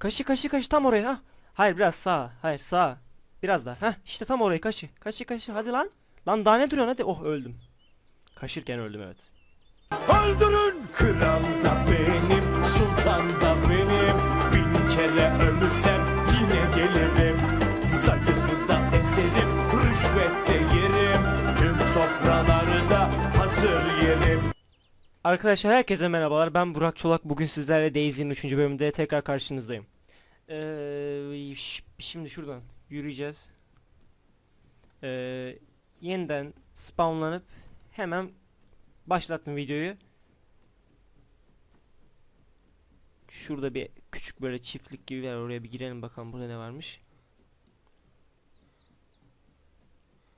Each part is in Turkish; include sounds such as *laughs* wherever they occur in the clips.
Kaşı kaşı kaşı tam oraya ha. Hayır biraz sağa. Hayır sağa. Biraz daha. Ha işte tam oraya kaşı. Kaşı kaşı hadi lan. Lan daha ne duruyorsun hadi. Oh öldüm. Kaşırken öldüm evet. Öldürün Kral da benim Sultan da Arkadaşlar herkese merhabalar. Ben Burak Çolak. Bugün sizlerle Daisy'nin 3. bölümünde tekrar karşınızdayım. Ee, şimdi şuradan yürüyeceğiz. Ee, yeniden spawnlanıp hemen başlattım videoyu. Şurada bir küçük böyle çiftlik gibi var. Oraya bir girelim bakalım burada ne varmış.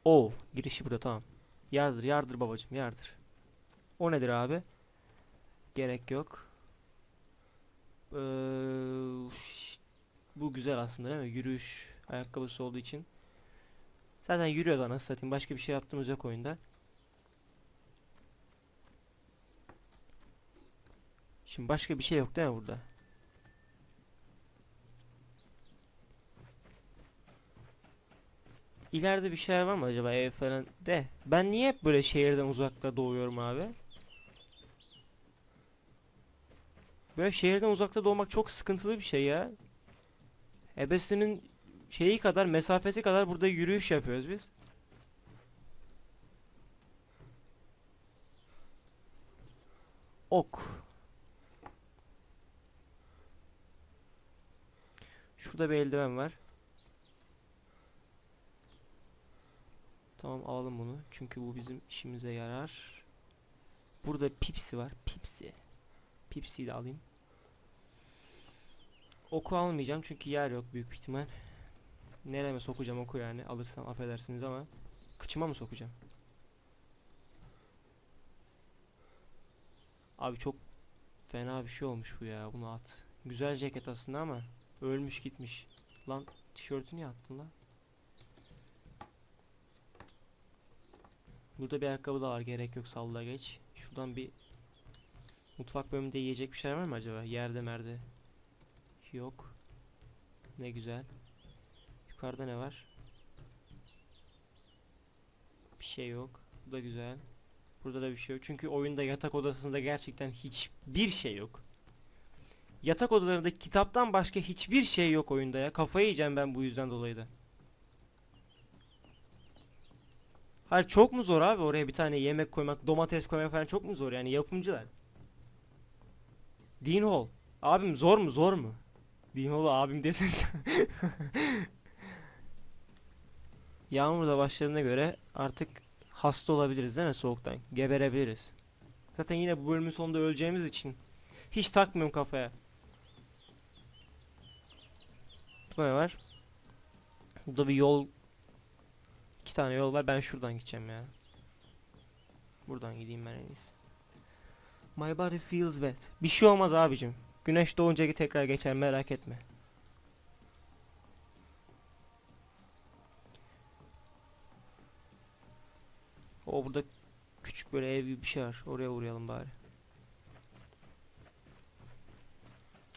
Oo, girişi burada tamam. Yardır, yardır babacım, yardır. O nedir abi? Gerek yok. Ee, bu güzel aslında değil mi? Yürüyüş ayakkabısı olduğu için. Zaten yürüyoruz anasını satayım. Başka bir şey yaptığımız yok oyunda. Şimdi başka bir şey yok değil mi burada? İleride bir şeyler var mı acaba ev falan de. Ben niye hep böyle şehirden uzakta doğuyorum abi? Böyle şehirden uzakta doğmak çok sıkıntılı bir şey ya. Ebesinin şeyi kadar, mesafesi kadar burada yürüyüş yapıyoruz biz. Ok. Şurada bir eldiven var. Tamam alalım bunu. Çünkü bu bizim işimize yarar. Burada pipsi var. Pipsi. Pipsi'yi de alayım. Oku almayacağım çünkü yer yok büyük ihtimal. Nereme sokacağım oku yani alırsam affedersiniz ama kıçıma mı sokacağım? Abi çok fena bir şey olmuş bu ya bunu at. Güzel ceket aslında ama ölmüş gitmiş. Lan tişörtünü niye attın lan? Burada bir ayakkabı da var gerek yok salla geç. Şuradan bir Mutfak bölümünde yiyecek bir şey var mı acaba? Yerde merde. Yok. Ne güzel. Yukarıda ne var? Bir şey yok. Bu da güzel. Burada da bir şey yok. Çünkü oyunda yatak odasında gerçekten hiçbir şey yok. Yatak odalarında kitaptan başka hiçbir şey yok oyunda ya. Kafayı yiyeceğim ben bu yüzden dolayı da. Hayır çok mu zor abi oraya bir tane yemek koymak, domates koymak falan çok mu zor yani yapımcılar? Dean Hall. Abim zor mu zor mu? Dean Hall'u abim deseniz. *laughs* Yağmur da başladığına göre artık hasta olabiliriz değil mi soğuktan? Geberebiliriz. Zaten yine bu bölümün sonunda öleceğimiz için hiç takmıyorum kafaya. Burada ne var? Burada bir yol iki tane yol var. Ben şuradan gideceğim ya. Buradan gideyim ben en iyisi. My body feels wet. Bir şey olmaz abicim. Güneş doğunca tekrar geçer merak etme. O burada küçük böyle ev gibi bir şey var. Oraya uğrayalım bari.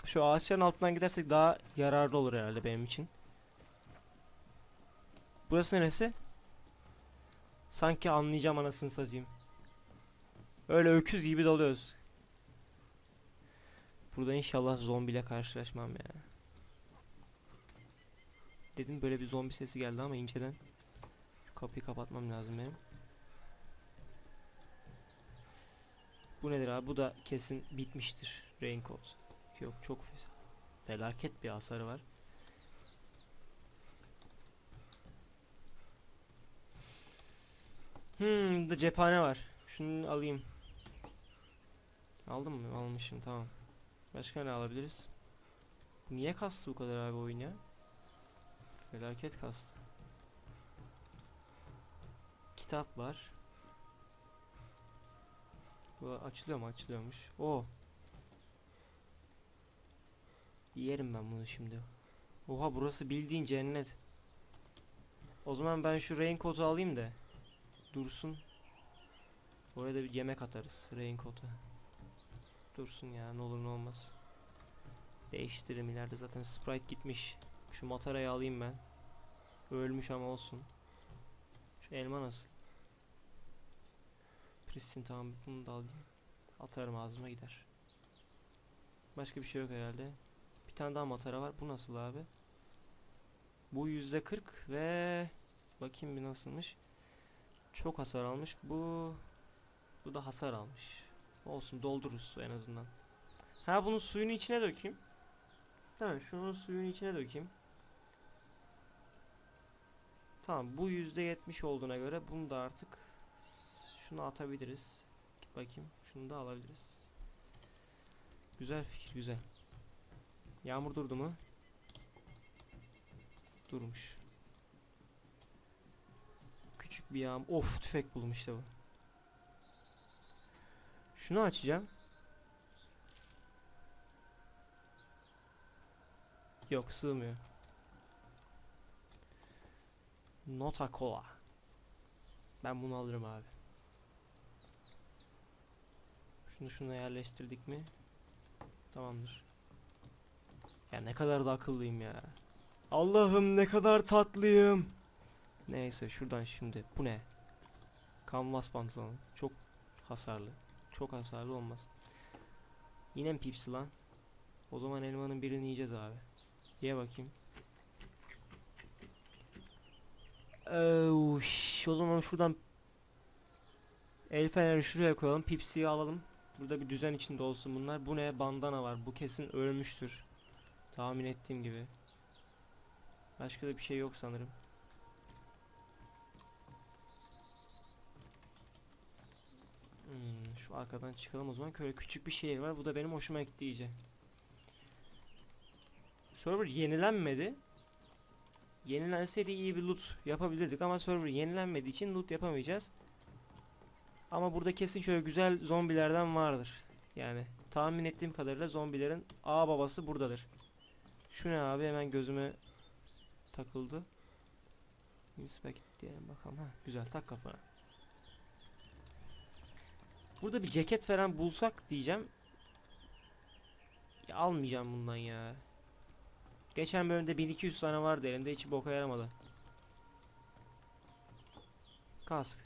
Şu ağaçların altından gidersek daha yararlı olur herhalde benim için. Burası neresi? Sanki anlayacağım anasını satayım. Öyle öküz gibi doluyoruz. Burada inşallah zombiyle karşılaşmam ya. Dedim böyle bir zombi sesi geldi ama inceden şu kapıyı kapatmam lazım benim. Bu nedir abi? Bu da kesin bitmiştir. Raincoat. Yok çok felaket bir hasarı var. Hmm, burada cephane var. Şunu alayım. Aldım mı? Almışım tamam. Başka ne alabiliriz? Niye kastı bu kadar abi oyun ya? Felaket kastı. Kitap var. Bu açılıyor mu? Açılıyormuş. O. Yerim ben bunu şimdi. Oha burası bildiğin cennet. O zaman ben şu raincoat'u alayım da. Dursun. Oraya da bir yemek atarız raincoat'a. Dursun ya ne olur ne olmaz. Değiştiririm ileride zaten sprite gitmiş. Şu matarayı alayım ben. Ölmüş ama olsun. Şu elma nasıl? Pristin tamam bunu da alayım. Atarım ağzıma gider. Başka bir şey yok herhalde. Bir tane daha matara var. Bu nasıl abi? Bu yüzde 40 ve bakayım bir nasılmış. Çok hasar almış. Bu bu da hasar almış. Olsun doldururuz su en azından. Ha bunun suyunu içine dökeyim. Tamam şunun suyunu içine dökeyim. Tamam bu yüzde yetmiş olduğuna göre bunu da artık şunu atabiliriz. Git bakayım. Şunu da alabiliriz. Güzel fikir güzel. Yağmur durdu mu? Durmuş. Küçük bir yağmur. Of tüfek buldum işte bu. Şunu açacağım. Yok sığmıyor. Nota Cola. Ben bunu alırım abi. Şunu şuna yerleştirdik mi? Tamamdır. Ya ne kadar da akıllıyım ya. Allah'ım ne kadar tatlıyım. Neyse şuradan şimdi. Bu ne? Kanvas pantolon. Çok hasarlı. Çok hasarlı olmaz. Yine pipsi lan? O zaman elmanın birini yiyeceğiz abi. Ye bakayım. Uş, o zaman şuradan el feneri şuraya koyalım. Pipsi'yi alalım. Burada bir düzen içinde olsun bunlar. Bu ne? Bandana var. Bu kesin ölmüştür. Tahmin ettiğim gibi. Başka da bir şey yok sanırım. Hmm, arkadan çıkalım o zaman. Böyle küçük bir şehir var. Bu da benim hoşuma gitti iyice. Server yenilenmedi. Yenilenseydi iyi bir loot yapabilirdik ama server yenilenmediği için loot yapamayacağız. Ama burada kesin şöyle güzel zombilerden vardır. Yani tahmin ettiğim kadarıyla zombilerin A babası buradadır. Şu ne abi hemen gözüme takıldı. Inspect diyelim bakalım. Ha, güzel tak kafana. Burada bir ceket falan bulsak diyeceğim. Ya almayacağım bundan ya. Geçen bölümde 1200 tane vardı elimde hiç boka yaramadı. Kask.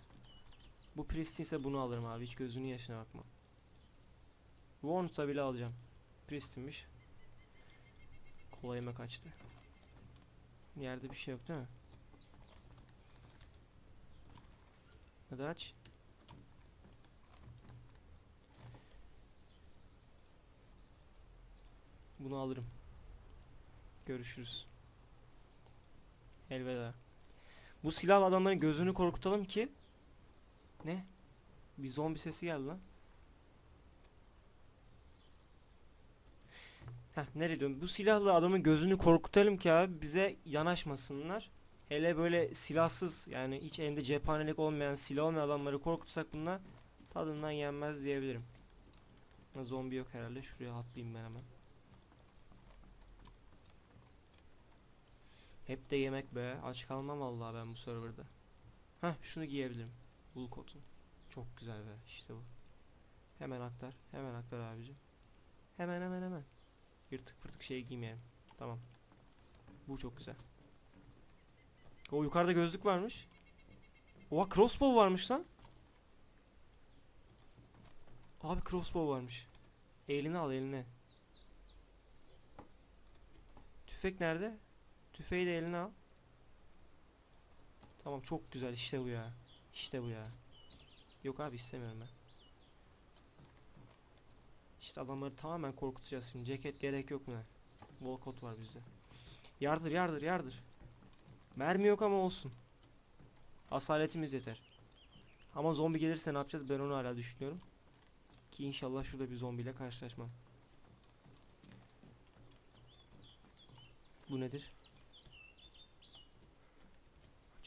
Bu Pristin ise bunu alırım abi hiç gözünün yaşına bakma. Warnut'a bile alacağım. Pristin'miş. Kolayıma kaçtı. Yerde bir şey yok değil mi? Hadi aç. Bunu alırım. Görüşürüz. Elveda. Bu silahlı adamların gözünü korkutalım ki Ne? Bir zombi sesi geldi lan. Heh, nereye diyorum? Bu silahlı adamın gözünü korkutalım ki abi bize yanaşmasınlar. Hele böyle silahsız yani hiç elinde cephanelik olmayan silah olmayan adamları korkutsak bunlar tadından yenmez diyebilirim. Zombi yok herhalde. Şuraya atlayayım ben hemen. Hep de yemek be. Aç kalmam vallahi ben bu serverda. Heh şunu giyebilirim. Bul kotun. Çok güzel be. İşte bu. Hemen aktar. Hemen aktar abicim. Hemen hemen hemen. Yırtık pırtık şey giymeyelim. Tamam. Bu çok güzel. O yukarıda gözlük varmış. Oha crossbow varmış lan. Abi crossbow varmış. Eline al eline. Tüfek nerede? Tüfeği de eline al. Tamam çok güzel işte bu ya. İşte bu ya. Yok abi istemiyorum ben. İşte adamları tamamen korkutacağız şimdi. Ceket gerek yok mu? Volkot var bizde. Yardır yardır yardır. Mermi yok ama olsun. Asaletimiz yeter. Ama zombi gelirse ne yapacağız ben onu hala düşünüyorum. Ki inşallah şurada bir zombiyle karşılaşmam. Bu nedir?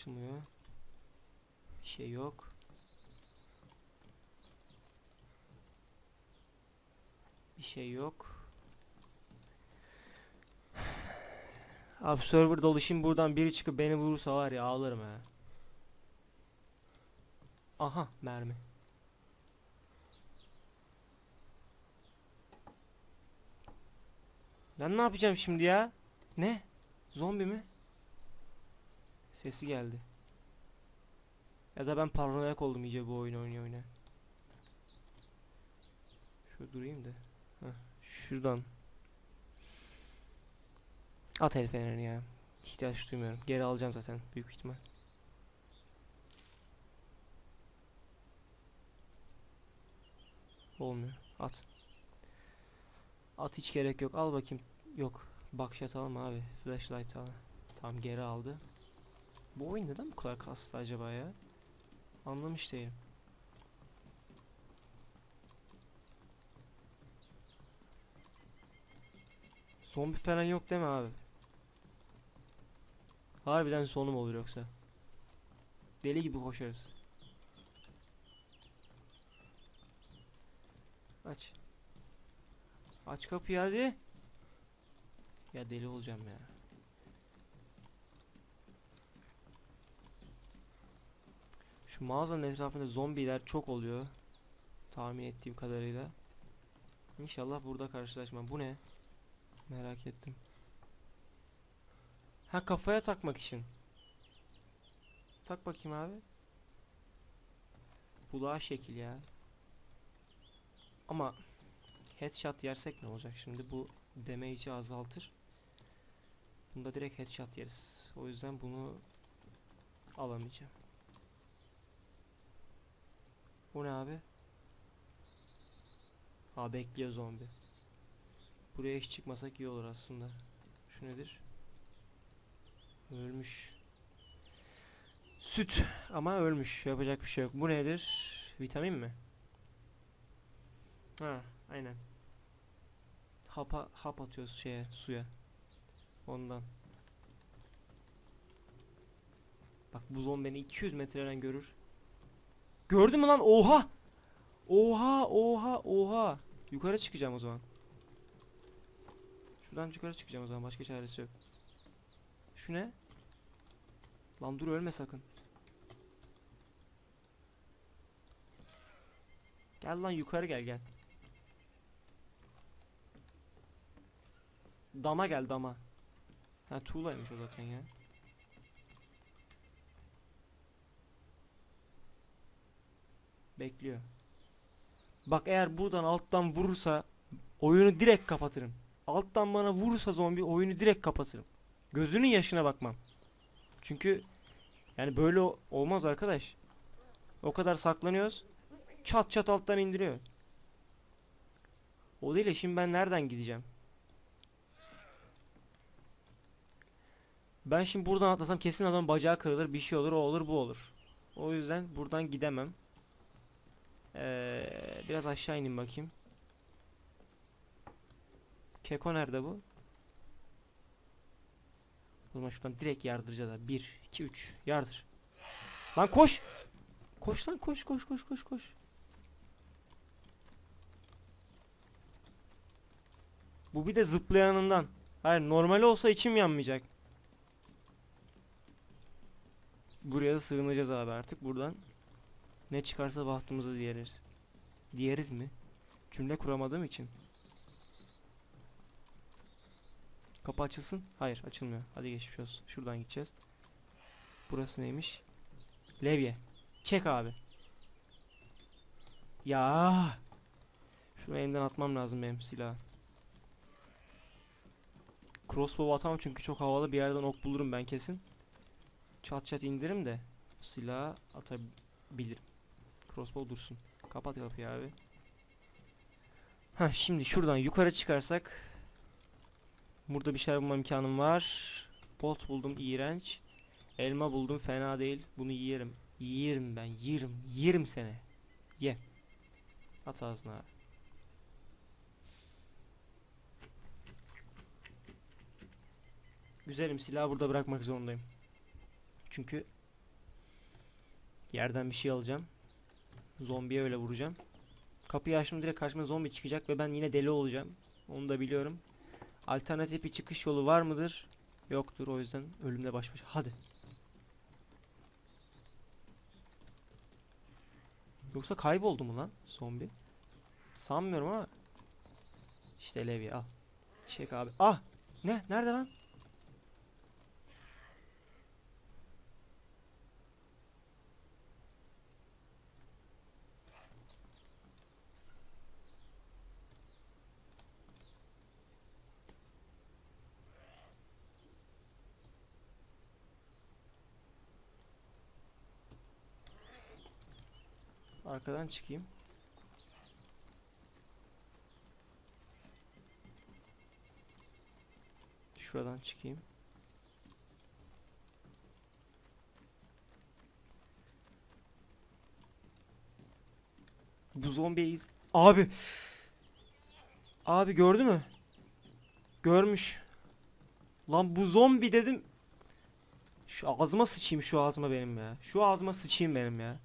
Açılmıyor. Bir şey yok. Bir şey yok. Abi server dolu şimdi buradan biri çıkıp beni vurursa var ya ağlarım ha. Aha mermi. Ben ne yapacağım şimdi ya? Ne? Zombi mi? Sesi geldi. Ya da ben paranoyak oldum iyice bu oyunu oynaya oynaya. Şurada durayım da. Heh, şuradan. At el fenerini ya. İhtiyaç duymuyorum. Geri alacağım zaten büyük ihtimal. Olmuyor. At. At hiç gerek yok. Al bakayım. Yok. Bakşat alma abi. Flashlight al. Tamam geri aldı. Bu oyun neden bu kadar kastı acaba ya? Anlamış değilim. Zombi falan yok değil mi abi? Harbiden sonu mu olur yoksa? Deli gibi koşarız. Aç. Aç kapıyı hadi. Ya deli olacağım ya. Şu mağazanın etrafında zombiler çok oluyor. Tahmin ettiğim kadarıyla. İnşallah burada karşılaşmam. Bu ne? Merak ettim. Ha kafaya takmak için. Tak bakayım abi. Bu daha şekil ya. Ama headshot yersek ne olacak şimdi? Bu damage'i azaltır. Bunda direkt headshot yeriz. O yüzden bunu alamayacağım. Bu ne abi? Ha bekliyor zombi. Buraya hiç çıkmasak iyi olur aslında. Şu nedir? Ölmüş. Süt ama ölmüş. Yapacak bir şey yok. Bu nedir? Vitamin mi? Ha, aynen. Hapa, hap atıyoruz şeye, suya. Ondan. Bak bu zombi beni 200 metreden görür. Gördün mü lan? Oha! Oha, oha, oha. Yukarı çıkacağım o zaman. Şuradan yukarı çıkacağım o zaman. Başka çaresi yok. Şu ne? Lan dur ölme sakın. Gel lan yukarı gel gel. Dama gel dama. Ha tuğlaymış o zaten ya. Bekliyor. Bak eğer buradan alttan vurursa oyunu direkt kapatırım. Alttan bana vurursa zombi oyunu direkt kapatırım. Gözünün yaşına bakmam. Çünkü yani böyle olmaz arkadaş. O kadar saklanıyoruz. Çat çat alttan indiriyor. O değil de şimdi ben nereden gideceğim? Ben şimdi buradan atlasam kesin adam bacağı kırılır, bir şey olur, o olur, bu olur. O yüzden buradan gidemem. Ee, biraz aşağı ineyim bakayım. Keko nerede bu? O zaman şuradan direkt yardıracağız abi. 1, 2, 3. Yardır. Lan koş. Koş lan koş koş koş koş koş. Bu bir de zıplayanından. Hayır normal olsa içim yanmayacak. Buraya da sığınacağız abi artık buradan. Ne çıkarsa bahtımıza diyeriz. Diyeriz mi? Cümle kuramadığım için. Kapı açılsın. Hayır açılmıyor. Hadi geçmiş olsun. Şuradan gideceğiz. Burası neymiş? Levye. Çek abi. Ya. Şunu elimden atmam lazım benim silahı. Crossbow atamam çünkü çok havalı bir yerden ok bulurum ben kesin. Çat çat indiririm de silahı atabilirim. Crossbow dursun. Kapat kapıyı abi. Ha şimdi şuradan yukarı çıkarsak Burada bir şeyler bulma imkanım var. Bolt buldum iğrenç. Elma buldum fena değil. Bunu yerim. Yerim ben yerim. Yerim seni. Ye. At ağzına. Güzelim silahı burada bırakmak zorundayım. Çünkü yerden bir şey alacağım. Zombiye öyle vuracağım. Kapıyı açtım direkt karşıma zombi çıkacak ve ben yine deli olacağım. Onu da biliyorum. Alternatif bir çıkış yolu var mıdır? Yoktur o yüzden ölümle baş başa. Hadi. Yoksa kayboldu mu lan zombi? Sanmıyorum ama. İşte Levi al. Çek abi. Ah! Ne? Nerede lan? Arkadan çıkayım. Şuradan çıkayım. Bu zombiye iz... Abi! Abi gördü mü? Görmüş. Lan bu zombi dedim. Şu ağzıma sıçayım şu ağzıma benim ya. Şu ağzıma sıçayım benim ya.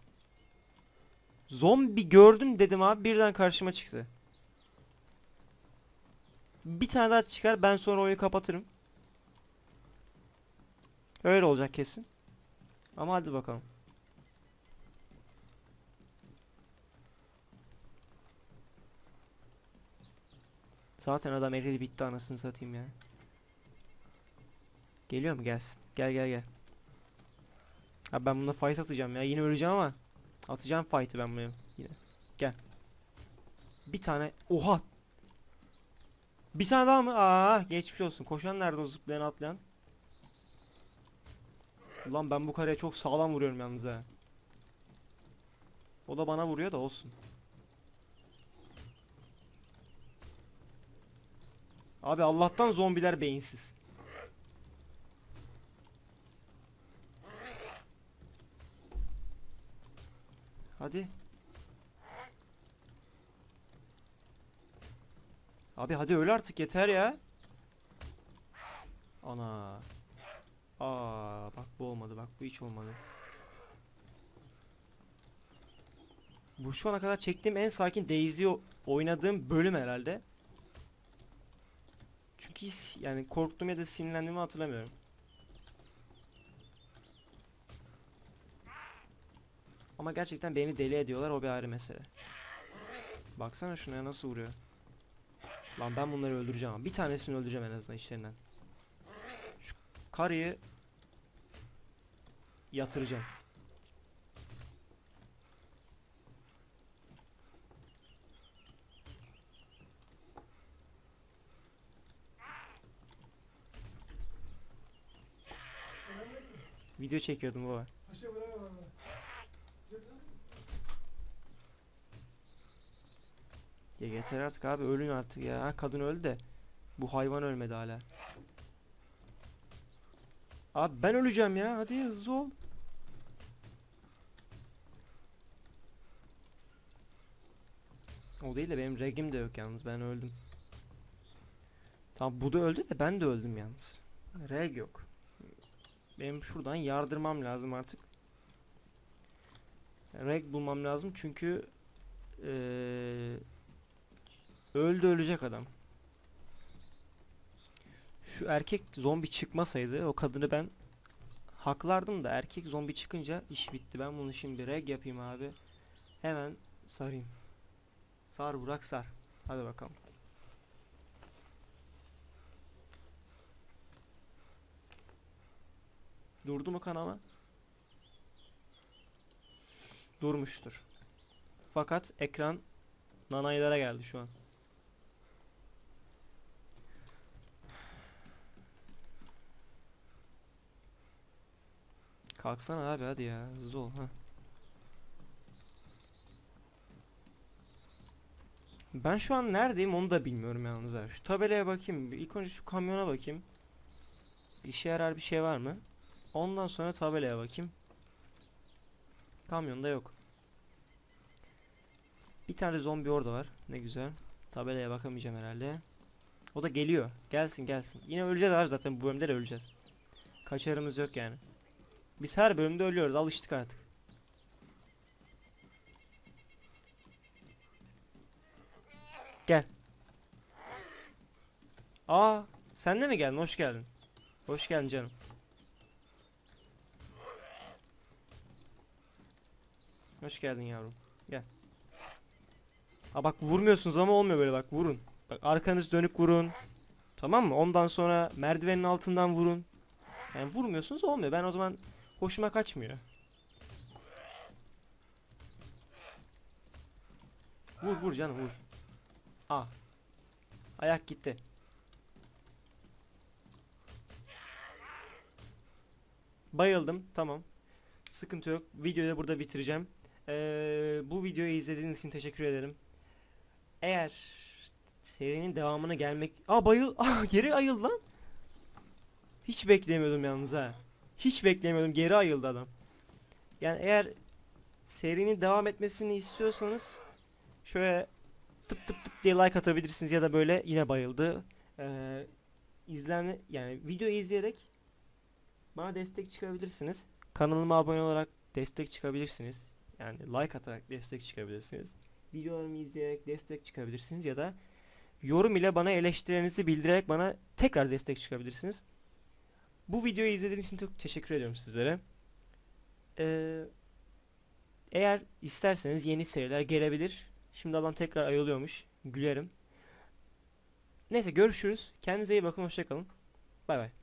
Zombi gördüm dedim abi birden karşıma çıktı. Bir tane daha çıkar ben sonra oyunu kapatırım. Öyle olacak kesin. Ama hadi bakalım. Zaten adam eridi bitti anasını satayım ya. Geliyor mu gelsin. Gel gel gel. Abi ben bunda fight atacağım ya. Yine öleceğim ama atacağım fight'ı ben bunu yine. Gel. Bir tane. Oha. Bir tane daha mı? Aa, geçmiş olsun. Koşan nerede o zıplayan atlayan? Ulan ben bu kareye çok sağlam vuruyorum yalnız ha. O da bana vuruyor da olsun. Abi Allah'tan zombiler beyinsiz. Hadi. Abi hadi öl artık yeter ya. Ana. Aa bak bu olmadı bak bu hiç olmadı. Bu şu ana kadar çektiğim en sakin Daisy oynadığım bölüm herhalde. Çünkü yani korktum ya da sinirlendiğimi hatırlamıyorum. Ama gerçekten beni deli ediyorlar o bir ayrı mesele. Baksana şuna nasıl vuruyor. Lan ben bunları öldüreceğim ama bir tanesini öldüreceğim en azından içlerinden. Şu karıyı yatıracağım. Video çekiyordum baba. Ya yeter artık abi ölün artık ya. Ha, kadın öldü de bu hayvan ölmedi hala. Abi ben öleceğim ya. Hadi hızlı ol. O değil de benim regim de yok yalnız. Ben öldüm. Tamam bu da öldü de ben de öldüm yalnız. Reg yok. Benim şuradan yardırmam lazım artık. Reg bulmam lazım çünkü eee öldü ölecek adam. Şu erkek zombi çıkmasaydı o kadını ben haklardım da erkek zombi çıkınca iş bitti. Ben bunu şimdi reg yapayım abi. Hemen sarayım. Sar Burak sar. Hadi bakalım. Durdu mu kanama? Durmuştur. Fakat ekran nanaylara geldi şu an. Kalksana abi hadi ya hızlı ol ha. Ben şu an neredeyim onu da bilmiyorum yalnız abi. Şu tabelaya bakayım. İlk önce şu kamyona bakayım. İşe yarar bir şey var mı? Ondan sonra tabelaya bakayım. Kamyonda yok. Bir tane zombi orada var. Ne güzel. Tabelaya bakamayacağım herhalde. O da geliyor. Gelsin gelsin. Yine öleceğiz abi zaten bu bölümde de öleceğiz. Kaçarımız yok yani. Biz her bölümde ölüyoruz. Alıştık artık. Gel. Aa, sen de mi geldin? Hoş geldin. Hoş geldin canım. Hoş geldin yavrum. Gel. Aa bak vurmuyorsunuz ama olmuyor böyle bak vurun. Bak arkanız dönük vurun. Tamam mı? Ondan sonra merdivenin altından vurun. Yani vurmuyorsunuz olmuyor. Ben o zaman hoşuma kaçmıyor. Vur vur canım vur. Ah. Ayak gitti. Bayıldım. Tamam. Sıkıntı yok. Videoyu da burada bitireceğim. Ee, bu videoyu izlediğiniz için teşekkür ederim. Eğer serinin devamına gelmek... Aa bayıl... *laughs* Aa geri ayıldı lan. Hiç beklemiyordum yalnız ha. Hiç beklemiyordum. Geri ayıldı adam. Yani eğer serinin devam etmesini istiyorsanız şöyle tıp tıp tıp diye like atabilirsiniz ya da böyle yine bayıldı. Ee, izlenme yani videoyu izleyerek bana destek çıkabilirsiniz. Kanalıma abone olarak destek çıkabilirsiniz. Yani like atarak destek çıkabilirsiniz. Videolarımı izleyerek destek çıkabilirsiniz ya da yorum ile bana eleştirilerinizi bildirerek bana tekrar destek çıkabilirsiniz. Bu videoyu izlediğiniz için çok teşekkür ediyorum sizlere. Ee, eğer isterseniz yeni seriler gelebilir. Şimdi adam tekrar ayılıyormuş. Gülerim. Neyse görüşürüz. Kendinize iyi bakın. Hoşçakalın. Bay bay.